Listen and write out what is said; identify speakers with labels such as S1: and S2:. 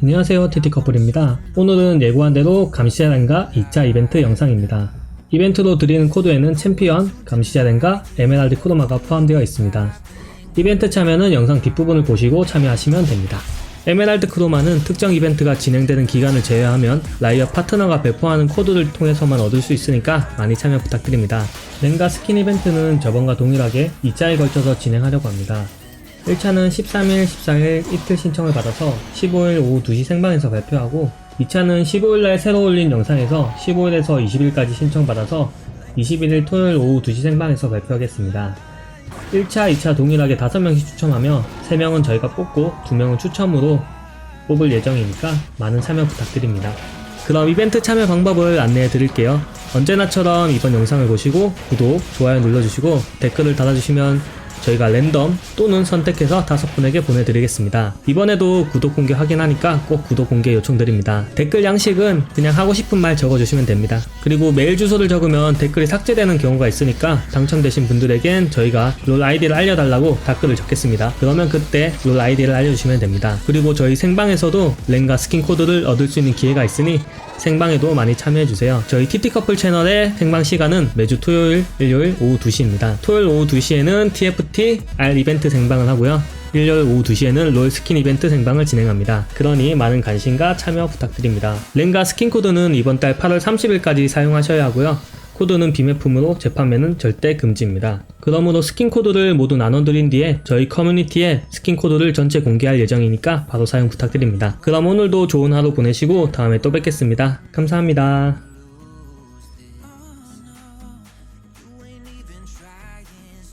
S1: 안녕하세요 TT커플입니다. 오늘은 예고한 대로 감시자랭가 2차 이벤트 영상입니다. 이벤트로 드리는 코드에는 챔피언, 감시자랭가, 에메랄드 크로마가 포함되어 있습니다. 이벤트 참여는 영상 뒷부분을 보시고 참여하시면 됩니다. 에메랄드 크로마는 특정 이벤트가 진행되는 기간을 제외하면 라이어 파트너가 배포하는 코드를 통해서만 얻을 수 있으니까 많이 참여 부탁드립니다. 랭가 스킨 이벤트는 저번과 동일하게 2차에 걸쳐서 진행하려고 합니다. 1차는 13일, 14일 이틀 신청을 받아서 15일 오후 2시 생방에서 발표하고 2차는 15일날 새로 올린 영상에서 15일에서 20일까지 신청받아서 21일 토요일 오후 2시 생방에서 발표하겠습니다. 1차, 2차 동일하게 5명씩 추첨하며 3명은 저희가 뽑고 2명은 추첨으로 뽑을 예정이니까 많은 참여 부탁드립니다. 그럼 이벤트 참여 방법을 안내해 드릴게요. 언제나처럼 이번 영상을 보시고 구독, 좋아요 눌러주시고 댓글을 달아주시면 저희가 랜덤 또는 선택해서 다섯 분에게 보내드리겠습니다. 이번에도 구독 공개 확인하니까 꼭 구독 공개 요청드립니다. 댓글 양식은 그냥 하고 싶은 말 적어주시면 됩니다. 그리고 메일 주소를 적으면 댓글이 삭제되는 경우가 있으니까 당첨되신 분들에겐 저희가 롤 아이디를 알려달라고 댓글을 적겠습니다. 그러면 그때 롤 아이디를 알려주시면 됩니다. 그리고 저희 생방에서도 랭가 스킨 코드를 얻을 수 있는 기회가 있으니 생방에도 많이 참여해주세요. 저희 TT커플 채널의 생방 시간은 매주 토요일, 일요일 오후 2시입니다. 토요일 오후 2시에는 TFT R 이벤트 생방을 하고요. 일요일 오후 2시에는 롤 스킨 이벤트 생방을 진행합니다. 그러니 많은 관심과 참여 부탁드립니다. 랭가 스킨 코드는 이번 달 8월 30일까지 사용하셔야 하고요. 코드는 비매품으로 재판매는 절대 금지입니다. 그러므로 스킨 코드를 모두 나눠드린 뒤에 저희 커뮤니티에 스킨 코드를 전체 공개할 예정이니까 바로 사용 부탁드립니다. 그럼 오늘도 좋은 하루 보내시고 다음에 또 뵙겠습니다. 감사합니다.